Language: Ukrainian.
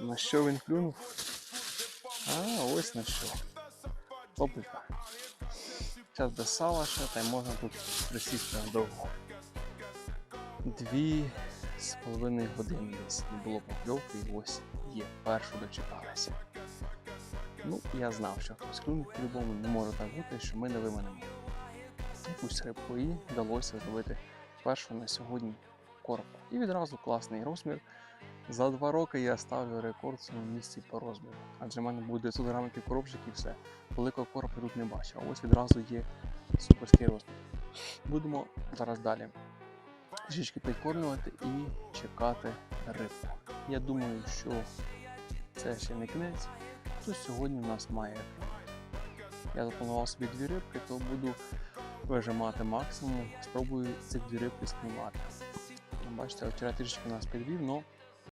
На що він клюнув? А, ось на що. Попика. Зараз без сала ще, та й можна тут присісти надовго. Дві з половиною години десь не було покльовки, і ось є, першу дочекалася. Ну, я знав, що хтось клюне по-любому не може так бути, що ми не виманемо якусь рибку і вдалося зловити першу на сьогодні коробку. І відразу класний розмір. За два роки я ставлю рекорд в цьому місці по розміру. Адже в мене буде 900 грамів коробчик і все. Великого коропа тут не бачив. А ось відразу є суперський розмір. Будемо зараз далі трішечки підкормлювати і чекати рибку. Я думаю, що це ще не кінець, то сьогодні у нас має. Я запланував собі дві рибки, то буду вижимати максимум. Спробую цих дві рибки спіймати. Бачите, вчора трішки нас підвів, але